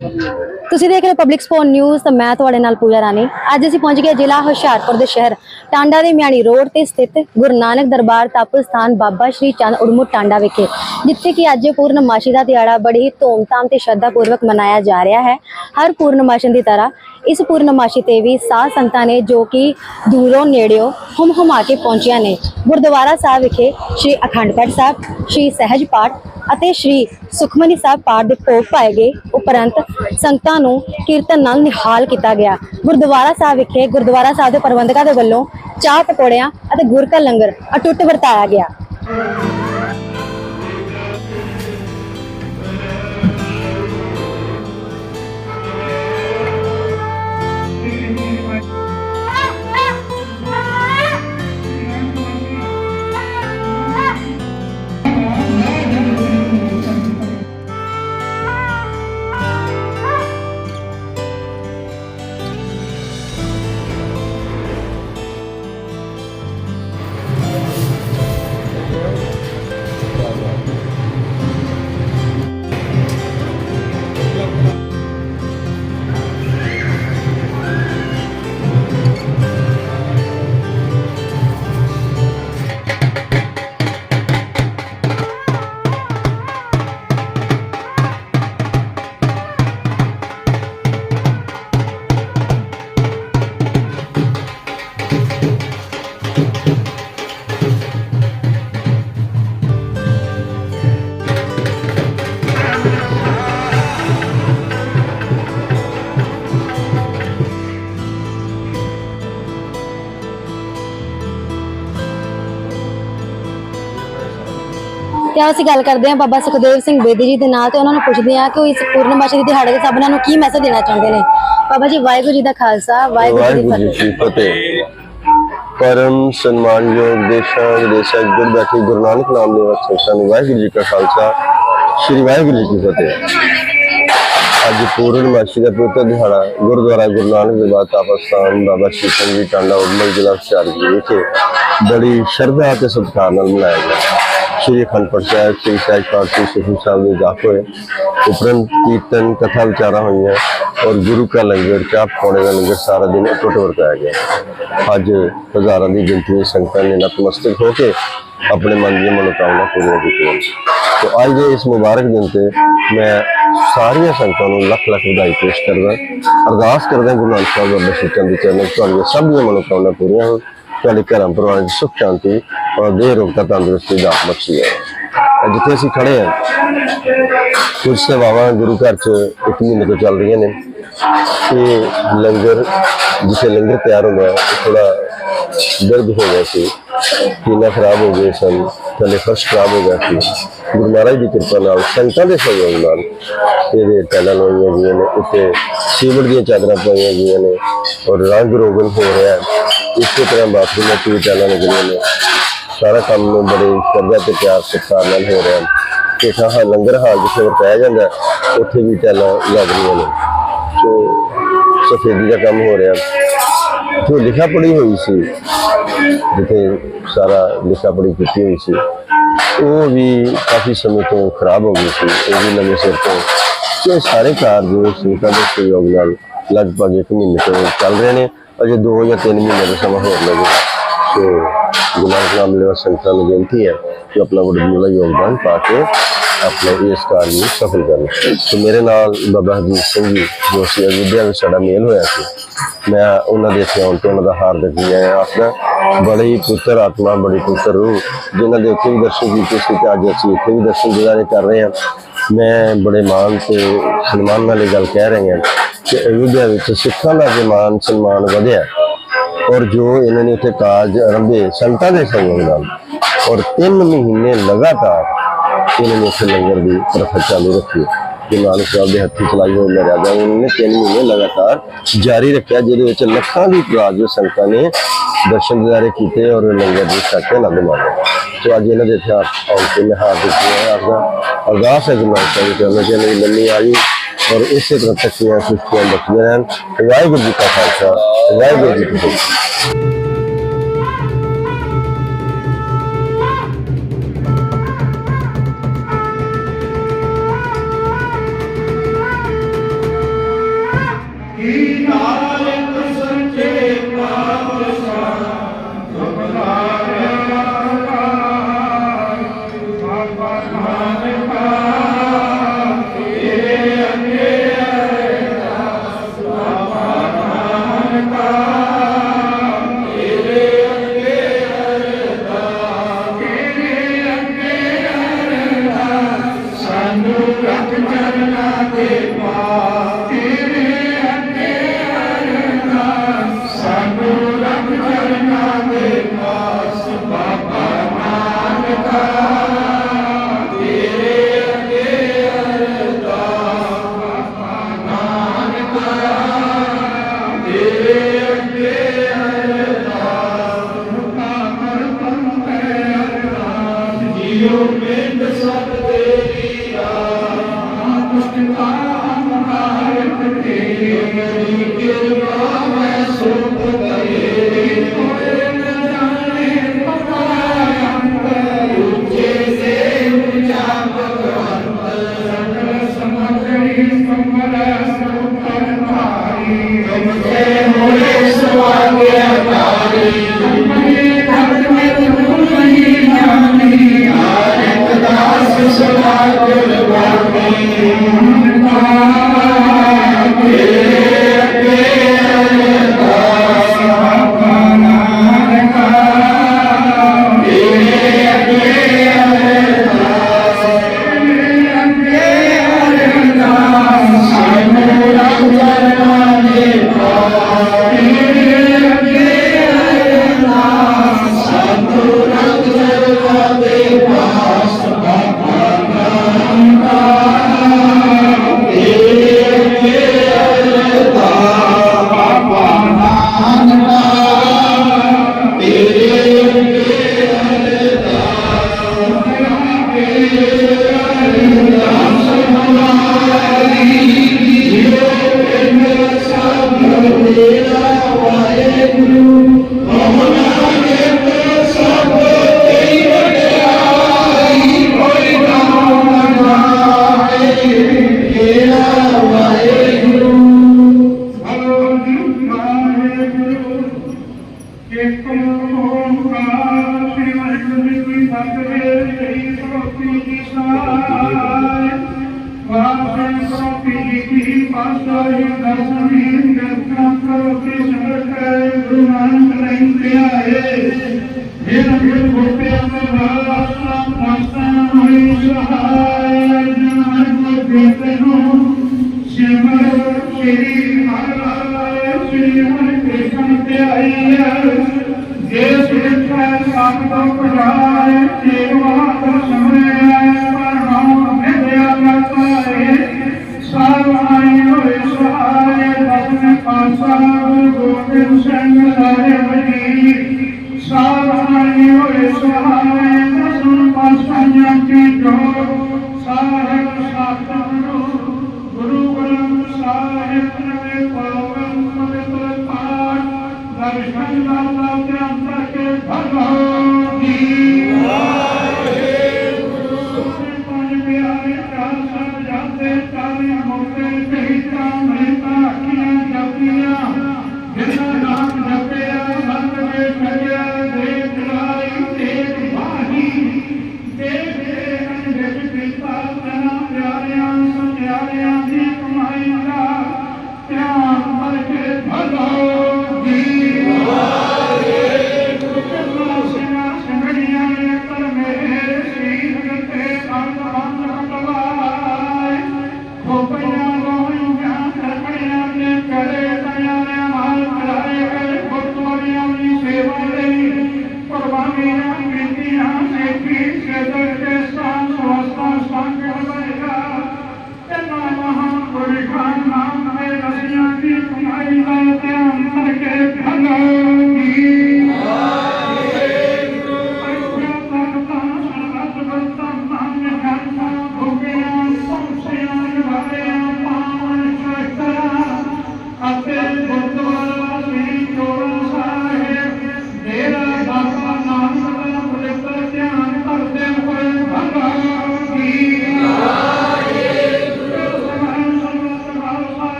ਤੁਸੀਂ ਦੇਖ ਰਹੇ ਹੋ ਪਬਲਿਕ ਸਪੋਨ ਨਿਊਜ਼ ਤੇ ਮੈਂ ਤੁਹਾਡੇ ਨਾਲ ਪੂਜਾ ਰਾਣੀ। ਅੱਜ ਅਸੀਂ ਪਹੁੰਚ ਗਏ ਜ਼ਿਲ੍ਹਾ ਹੁਸ਼ਿਆਰਪੁਰ ਦੇ ਸ਼ਹਿਰ ਟਾਂਡਾ ਦੇ ਮਿਆਣੀ ਰੋਡ ਤੇ ਸਥਿਤ ਗੁਰੂ ਨਾਨਕ ਦਰਬਾਰ ਤਪ ਸਥਾਨ ਬਾਬਾ ਸ਼੍ਰੀ ਚੰਦ ਉੜਮੁੱਟ ਟਾਂਡਾ ਵਿਖੇ, ਜਿੱਥੇ ਕਿ ਅੱਜ ਪੂਰਨਮਾਸ਼ੀ ਦਾ ਦਿਹਾੜਾ ਬੜੀ ਹੀ ਧੂਮਧਾਮ ਤੇ ਸ਼ਰਧਾ ਪੂਰਵਕ ਮਨਾਇਆ ਜਾ ਰਿਹਾ ਹੈ। ਹਰ ਪੂਰਨਮਾਸ਼ੀ ਦੀ ਤਰ੍ਹਾਂ ਇਸ ਪੂਰਨਮਾਸ਼ੀ ਤੇ ਵੀ ਸਾਧ ਸੰਗਤਾਂ ਨੇ ਜੋ ਕਿ ਦੂਰੋਂ ਨੇੜਿਓਂ ਹੁਮ ਹੁਮਾ ਕੇ ਪਹੁੰਚੀਆਂ ਨੇ। ਗੁਰਦੁਆਰਾ ਸਾਹਿਬ ਵਿਖੇ ਸ਼੍ਰੀ ਅਖੰਡ ਪਾਠ ਸਾਹਿਬ, ਸ਼੍ਰੀ ਸਹਿਜ ਪਾਠ ਅਤੇ ਸ਼੍ਰੀ ਸੁਖਮਨੀ ਸਾਹਿਬ ਪਾਠ ਦੇ ਭੋਗ ਪਾਏ ਗਏ। ਉਪਰੰਤ ਸੰਗਤਾਂ ਨੂੰ ਕੀਰਤਨ ਨਾਲ ਨਿਹਾਲ ਕੀਤਾ ਗਿਆ। ਗੁਰਦੁਆਰਾ ਸਾਹਿਬ ਵਿਖੇ ਗੁਰਦੁਆਰਾ ਸਾਹਿਬ ਦੇ ਪ੍ਰਬੰਧਕਾਂ ਦੇ ਵੱਲੋਂ ਚਾਹ ਪਕੌੜਿਆਂ ਅਤੇ ਗੁਰ ਕਾ ਲੰਗਰ ਅਟੁੱਟ ਵਰਤਾਇਆ ਗਿਆ। ਤੇ ਅਸੀਂ ਗੱਲ ਕਰਦੇ ਹਾਂ ਬਾਬਾ ਸੁਖਦੇਵ ਸਿੰਘ ਬੇਦੀ ਜੀ ਦੇ ਨਾਲ ਤੇ ਉਹਨਾਂ ਨੂੰ ਪੁੱਛਦੇ ਹਾਂ ਕਿ ਉਹ ਇਸ ਪੂਰਨਮਾਸ਼ੀ ਦੇ ਦਿਹਾੜੇ ਤੇ ਸਭਨਾਂ ਨੂੰ ਕੀ ਮੈਸੇਜ ਦੇਣਾ ਚਾਹੁੰਦੇ ਨੇ। ਬਾਬਾ ਜੀ ਵਾਹਿਗੁਰੂ ਜੀ ਦਾ ਖਾਲਸਾ ਵਾਹਿਗੁਰੂ ਜੀ ਦੀ ਫਤਿਹ। ਪਰਮ ਸਨਮਾਨਯੋਗ ਦੇਸ਼ਾਂ ਵਿਦੇਸ਼ਾਂ ਵਿੱਚ ਬੈਠੇ ਗੁਰੂ ਨਾਨਕ ਨਾਮ ਦੇ ਵਸਤਾਂ ਨੂੰ ਵਾਹਿਗੁਰੂ ਜੀ ਕਾ ਖਾਲਸਾ, ਸ੍ਰੀ ਵਾਹਿਗੁਰੂ ਜੀ ਕੀ ਫਤਿਹ। ਅੱਜ ਪੂਰਨਮਾਸ਼ੀ ਦਾ ਪਵਿੱਤਰ ਦਿਹਾੜਾ ਗੁਰਦੁਆਰਾ ਗੁਰੂ ਨਾਨਕ ਦੇਵ ਤਾਪਸਥਾਨ ਬਾਬਾ ਸ਼੍ਰੀ ਚੰਦ ਜੀ ਟਾਂਡਾ ਉਦਮਲ ਜ਼ਿਲ੍ਹਾ ਹੁਸ਼ਿਆਰਪੁਰ ਵਿਖੇ ਬੜੀ ਸ਼ਰਧਾ ਅਤੇ ਸਤਿਕਾਰ ਨਾਲ ਮਨਾਇਆ ਗਿਆ। ਸ਼੍ਰੀ ਅਖੰਡ ਪਾਠ ਸਾਹਿਬ, ਸ਼੍ਰੀ ਸਾਹਿਬ ਪਾਠ ਸ਼੍ਰੀ ਸਾਹਿਬ ਦੇ ਜਾਪ ਹੋਏ। ਉਪਰੰਤ ਕੀਰਤਨ, ਕਥਾ ਵਿਚਾਰਾਂ ਹੋਈਆਂ। ਔਰ ਗੁਰੂ ਕਾ ਲੰਗਰ, ਚਾਹ ਪਕੌੜੇ ਦਾ ਲੰਗਰ ਸਾਰਾ ਦਿਨ ਅਟੁੱਟ ਵਰਤਾਇਆ ਗਿਆ। ਅੱਜ ਹਜ਼ਾਰਾਂ ਦੀ ਗਿਣਤੀ ਵਿੱਚ ਸੰਗਤਾਂ ਨੇ ਨਤਮਸਤਕ ਹੋ ਕੇ ਆਪਣੇ ਮਨ ਦੀਆਂ ਮਨੋਕਾਮਨਾ ਪੂਰੀਆਂ ਕੀਤੀਆਂ ਤੋ ਅੱਜ ਦੇ ਇਸ ਮੁਬਾਰਕ ਦਿਨ ਤੇ ਮੈਂ ਸਾਰੀਆਂ ਸੰਗਤਾਂ ਨੂੰ ਲੱਖ ਲੱਖ ਵਧਾਈ ਪੇਸ਼ ਕਰਦਾ, ਅਰਦਾਸ ਕਰਦਾ ਗੁਰੂ ਨਾਨਕ ਸਾਹਿਬ ਬਾਬਾ ਸ਼੍ਰੀ ਚੰਦ ਦੇ ਚਰਨਾਂ ਤੁਹਾਡੀਆਂ ਸਭ ਦੀਆਂ ਮਨੋਕਾਮਨਾ ਪੂਰੀਆਂ ਹੋਣ। ਤੁਹਾਡੇ ਘਰਾਂ ਪਰਿਵਾਰਾਂ ਵਿੱਚ ਸੁੱਖ ਸ਼ਾਂਤੀ ਔਰ ਦੇਹ ਰੋਗਤਾ ਤੰਦਰੁਸਤੀ ਦਾ ਬਖਸ਼ੀ ਹੈ ਜਿੱਥੇ ਅਸੀਂ ਖੜੇ ਹਾਂ, ਕੁਝ ਸੇਵਾਵਾਂ ਗੁਰੂ ਘਰ ਚ ਇੱਕ ਮਹੀਨੇ ਤੋਂ ਚੱਲ ਰਹੀਆਂ ਨੇ। ਤੇ ਲੰਗਰ, ਜਿੱਥੇ ਲੰਗਰ ਤਿਆਰ ਹੁੰਦਾ ਹੈ ਥੋੜਾ ਦਰਦ ਹੋ ਗਿਆ ਸੀ। ਕੀਨਾ ਖਰਾਬ ਹੋ ਗਏ ਸਨ ਥੱਲੇ ਫਰਸ਼ ਖਰਾਬ ਹੋ ਗਿਆ ਸੀ। ਗੁਰੂ ਮਹਾਰਾਜ ਦੀ ਕਿਰਪਾ ਨਾਲ, ਸੰਗਤਾਂ ਦੇ ਸਹਿਯੋਗ ਨਾਲ ਇਹਦੇ ਟੈਲਾਂ ਲਾਈਆਂ ਗਈਆਂ ਨੇ ਉੱਤੇ ਸੀਮਟ ਦੀਆਂ ਚਾਦਰਾਂ ਪਾਈਆਂ ਗਈਆਂ ਨੇ ਔਰ ਰੰਗ ਰੋਗਨ ਹੋ ਰਿਹਾ ਹੈ। ਇਸੇ ਤਰ੍ਹਾਂ ਬਾਥਰੂਮ 'ਚ ਵੀ ਟੈਲਾਂ ਲੱਗੀਆਂ ਨੇ। ਸਾਰਾ ਕੰਮ ਨੂੰ ਬੜੇ ਕਰਜ਼ਾ ਤੇ ਪਿਆਰ ਸਤਿਕਾਰ ਨਾਲ ਹੋ ਰਿਹਾ ਹੈ। ਤੇ ਹਾਂ ਲੰਗਰ ਹਾਲ ਜਿੱਥੇ ਵਰਤਾਇਆ ਜਾਂਦਾ, ਉੱਥੇ ਵੀ ਟੈਲਾਂ ਲੱਗ ਰਹੀਆਂ ਨੇ। ਸਫੇਦੀ ਦਾ ਕੰਮ ਹੋ ਰਿਹਾ। ਜੋ ਲਿਖਾ ਪੜੀ ਹੋਈ ਸੀ। ਜਿੱਥੇ ਸਾਰਾ ਲਿਖਾ ਪੜੀ ਕੀਤੀ ਹੋਈ ਸੀ। ਉਹ ਵੀ ਕਾਫੀ ਸਮੇਂ ਤੋਂ ਖਰਾਬ ਹੋ ਗਈ ਸੀ। ਉਹ ਵੀ ਨਵੇਂ ਸਿਰ ਤੋਂ। ਇਹ ਸਾਰੇ ਕਾਰਜ ਸੰਗਤਾਂ ਦੇ ਸਹਿਯੋਗ ਨਾਲ ਲਗਭਗ ਇੱਕ ਮਹੀਨੇ ਤੋਂ ਚੱਲ ਰਹੇ ਨੇ। ਅਜੇ 2 ਜਾਂ 3 ਮਹੀਨੇ ਦਾ ਸਮਾਂ ਹੋਰ ਲੱਗੇਗਾ ਸੋ ਗੁਨਾਹ ਨਾਮ ਲੇਵਾ ਸੰਗਤਾਂ ਨੂੰ ਬੇਨਤੀ ਹੈ ਕਿ ਆਪਣਾ ਵੱਡਾ ਯੋਗਦਾਨ ਪਾ ਕੇ ਆਪਣੇ ਇਸ ਕਾਰਜ ਨੂੰ ਸਫਲ ਕਰਨ। ਸੋ ਮੇਰੇ ਨਾਲ ਬਾਬਾ ਹਰਜੀਤ ਸਿੰਘ ਜੀ, ਜੋ ਸੀ ਅਯੁੱਧਿਆ ਵਿੱਚ ਸਾਡਾ ਮੇਲ ਹੋਇਆ ਸੀ, ਮੈਂ ਉਹਨਾਂ ਦੇ ਇੱਥੇ ਆਉਣ ਤੇ ਉਹਨਾਂ ਦਾ ਹਾਰਦਿਕ ਜੀ ਆਇਆ ਆਖਦਾ ਬੜੇ ਪੁੱਤਰ ਆਤਮਾ, ਬੜੀ ਪੁੱਤਰ ਰੂਹ, ਜਿਨ੍ਹਾਂ ਦੇ ਉੱਥੇ ਵੀ ਦਰਸ਼ਨ ਕੀਤੇ ਸੀ ਤੇ ਅੱਜ ਅਸੀਂ ਇੱਥੇ ਵੀ ਦਰਸ਼ਨ ਦਿਦਾਰੇ ਕਰ ਰਹੇ ਹਾਂ। ਮੈਂ ਬੜੇ ਮਾਣ ਤੇ ਸਨਮਾਨ ਨਾਲ ਇਹ ਗੱਲ ਕਹਿ ਰਹੇ ਹਾਂ ਕਿ ਅਯੁੱਧਿਆ ਵਿੱਚ ਸਿੱਖਾਂ ਦਾ ਜੇ ਮਾਨ ਸਨਮਾਨ ਵਧਿਆ ਔਰ ਜੋ ਇਹਨਾਂ ਨੇ ਉੱਥੇ ਕਾਰਜ ਆਰੰਭੇ ਸੰਤਾਂ ਦੇ ਸਹਿਯੋਗ ਨਾਲ ਔਰ 3 ਮਹੀਨੇ ਲਗਾਤਾਰ ਇਹਨਾਂ ਨੇ ਉੱਥੇ ਲੰਗਰ ਦੀ ਪ੍ਰਥਾ ਚਾਲੂ ਰੱਖੀ ਗੁਰੂ ਨਾਨਕ ਸਾਹਿਬ ਦੇ ਹੱਥੀ ਚਲਾਈ ਹੋਈ ਮਰਿਆਦਾ ਉਹਨਾਂ ਨੇ 3 ਮਹੀਨੇ ਲਗਾਤਾਰ ਜਾਰੀ ਰੱਖਿਆ ਜਿਹਦੇ ਵਿੱਚ ਲੱਖਾਂ ਦੀ ਤਾਦਾਦ ਵਿੱਚ ਸੰਗਤਾਂ ਨੇ ਦਰਸ਼ਨ ਦਿਦਾਰੇ ਕੀਤੇ ਔਰ ਲੰਗਰ ਦੀ ਛਕ ਕੇ ਆਨੰਦ ਮਾਣਿਆ ਸੋ ਅੱਜ ਇਹਨਾਂ ਦੇ ਇਤਿਹਾਸ ਆਉਣ ਤੇ ਮੈਂ ਹਾਰ ਦਿੱਤੀ ਹੈ ਆਪਦਾ ਅਰਦਾਸ ਹੈ ਗੁਰੂ ਨਾਨਕ ਸਾਹਿਬ ਜੀ ਕਰਨਾ ਕਿ ਇਹਨਾਂ ਦੀ ਲੰਮੀ ਆਯੂ ਔਰ ਇਸੇ ਤਰ੍ਹਾਂ ਤੱਕੀਆਂ ਸੁਖੀਆਂ ਬਖਸ਼ਦੇ ਰਹਿਣ ਵਾਹਿਗੁਰੂ ਜੀ ਕਾ ਖਾਲਸਾ ਵਾਹਿਗੁਰੂ ਜੀ ਕੀ ਫਤਿਹ ਜਿਉ ਪਿੰਡ ਸਭ ਤੇਰੀ ਆ ਪੁਸਤਕਾਂ ਮਹਾਰਤ ਤੇਰੀ Senhor. ਰਹੀ ਹੈ ਜੇ ਸਿਰਫ ਸਾਥ ਤੋਂ ਪ੍ਰਭਾਵ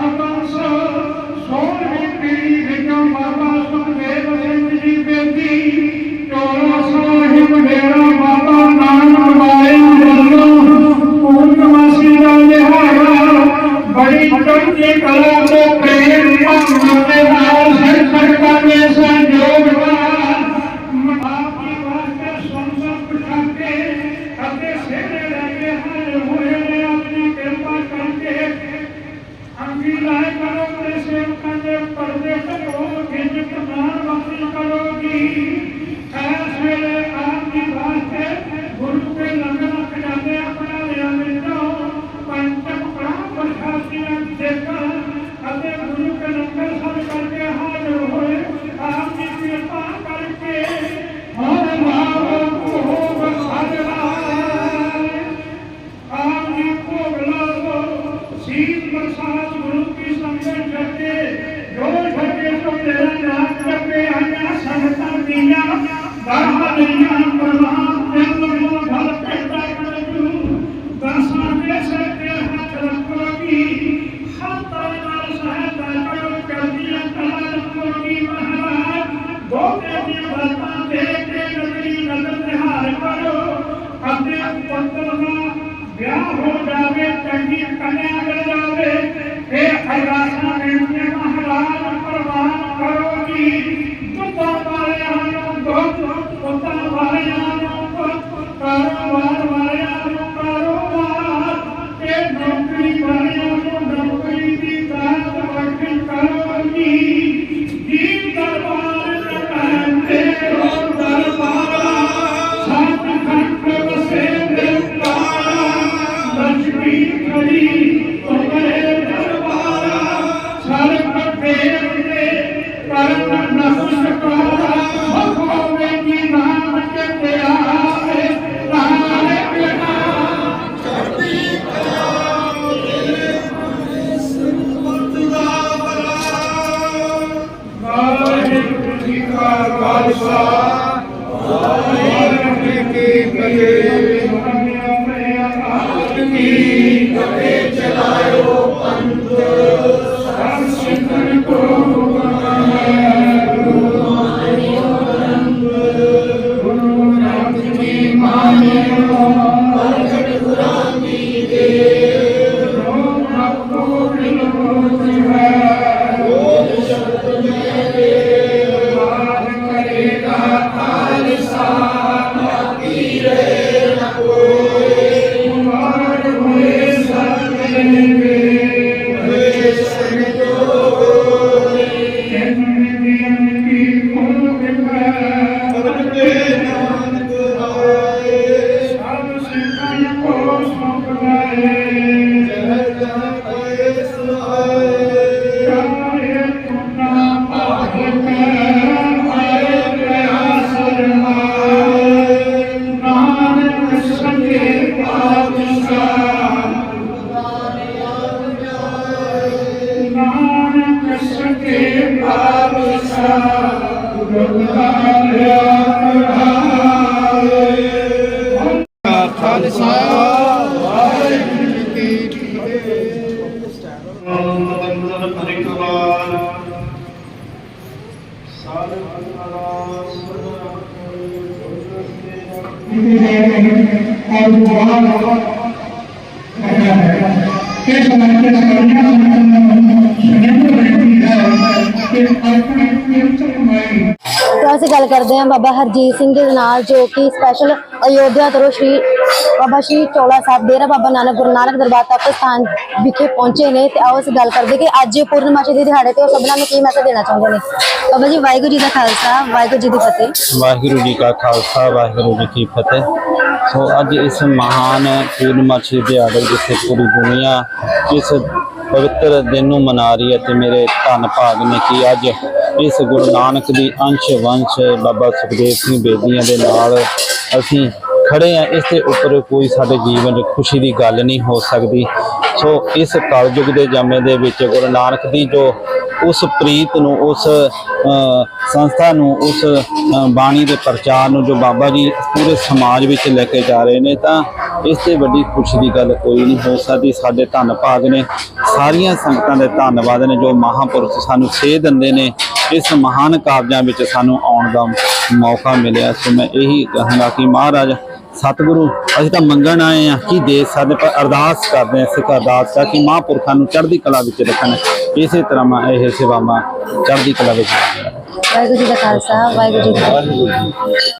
সন্তান ಉತ್ತಮ तो असं गल करते हैं बाबा हरजीत सिंह जो कि स्पैशल अयोध्या तरह श्री ਬਾਬਾ ਸ਼੍ਰੀ ਚੋਲਾ ਸਾਹਿਬ ਡੇਰਾ ਬਾਬਾ ਨਾਨਕ ਗੁਰੂ ਨਾਨਕ ਦਰਬਾਰ ਤੱਕ ਸਥਾਨ ਵਿਖੇ ਪਹੁੰਚੇ ਨੇ ਤੇ ਆਓ ਅਸੀਂ ਗੱਲ ਕਰਦੇ ਕਿ ਅੱਜ ਪੂਰਨਮਾਸ਼ੀ ਦੇ ਦਿਹਾੜੇ ਤੇ ਉਹ ਸਭਨਾਂ ਨੂੰ ਕੀ ਮੈਸੇਜ ਦੇਣਾ ਚਾਹੁੰਦੇ ਨੇ? ਬਾਬਾ ਜੀ, ਵਾਹਿਗੁਰੂ ਜੀ ਦਾ ਖਾਲਸਾ, ਵਾਹਿਗੁਰੂ ਜੀ ਦੀ ਫਤਿਹ। ਵਾਹਿਗੁਰੂ ਜੀ ਕਾ ਖਾਲਸਾ, ਵਾਹਿਗੁਰੂ ਜੀ ਕੀ ਫਤਿਹ। ਸੋ ਅੱਜ ਇਸ ਮਹਾਨ ਪੂਰਨਮਾਸ਼ੀ ਦਿਹਾੜੇ ਜਿੱਥੇ ਪੂਰੀ ਦੁਨੀਆ ਇਸ ਪਵਿੱਤਰ ਦਿਨ ਨੂੰ ਮਨਾ ਰਹੀ ਹੈ ਤੇ ਮੇਰੇ ਧੰਨ ਭਾਗ ਨੇ ਕਿ ਅੱਜ ਇਸ ਗੁਰੂ ਨਾਨਕ ਦੀ ਅੰਸ਼ ਵੰਸ਼ ਬਾਬਾ ਸੁਖਦੇਵ ਸਿੰਘ ਬੇਦੀਆਂ ਦੇ ਨਾਲ ਅਸੀਂ ਖੜੇ ਆ, ਇਸ ਦੇ ਉੱਪਰ ਕੋਈ ਸਾਡੇ ਜੀਵਨ 'ਚ ਖੁਸ਼ੀ ਦੀ ਗੱਲ ਨਹੀਂ ਹੋ ਸਕਦੀ। ਸੋ ਇਸ ਕਲਯੁਗ ਦੇ ਜੰਮੇ ਦੇ ਵਿੱਚ ਗੁਰੂ ਨਾਨਕ ਦੀ ਜੋ ਉਸ ਪ੍ਰੀਤ ਨੂੰ, ਉਸ ਸੰਸਥਾ ਨੂੰ, ਉਸ ਬਾਣੀ ਦੇ ਪ੍ਰਚਾਰ ਨੂੰ ਜੋ ਬਾਬਾ ਜੀ ਪੂਰੇ ਸਮਾਜ ਵਿੱਚ ਲੈ ਕੇ ਜਾ ਰਹੇ ਨੇ, ਤਾਂ ਇਸ ਤੇ ਵੱਡੀ ਖੁਸ਼ੀ ਦੀ ਗੱਲ ਕੋਈ ਨਹੀਂ ਹੋ ਸਕਦੀ। ਸਾਡੇ ਧੰਨ ਭਾਗ ਨੇ, ਸਾਰੀਆਂ ਸੰਗਤਾਂ ਦੇ ਧੰਨਵਾਦ ਨੇ ਜੋ ਮਹਾਂਪੁਰਖ ਸਾਨੂੰ ਸੇਧ ਦਿੰਦੇ ਨੇ। ਇਸ ਮਹਾਨ ਕਾਰਜਾਂ ਵਿੱਚ ਸਾਨੂੰ ਆਉਣ ਦਾ ਮੌਕਾ ਮਿਲਿਆ। ਸੋ ਮੈਂ ਇਹੀ ਕਹਾਂਗਾ ਕਿ ਮਹਾਰਾਜ ਸਤਿਗੁਰੂ, ਅਸੀਂ ਤਾਂ ਮੰਗਣ ਆਏ ਆ ਕਿ ਦੇ ਸਾਡੇ ਪਰ ਅਰਦਾਸ ਕਰਦੇ ਆ ਸਿੱਖ ਅਰਦਾਸ ਆ ਕਿ ਮਹਾਂਪੁਰਖਾਂ ਨੂੰ ਚੜ੍ਹਦੀ ਕਲਾ ਵਿੱਚ ਰੱਖਣ। ਇਸੇ ਤਰ੍ਹਾਂ ਮੈਂ ਇਹ ਸੇਵਾਵਾਂ ਚੜ੍ਹਦੀ ਕਲਾ ਵਿੱਚ ਵਾਹਿਗੁਰੂ ਜੀ ਦਾ ਖਾਲਸਾ, ਵਾਹਿਗੁਰੂ ਜੀ ਦੀ ਫਤਿਹ।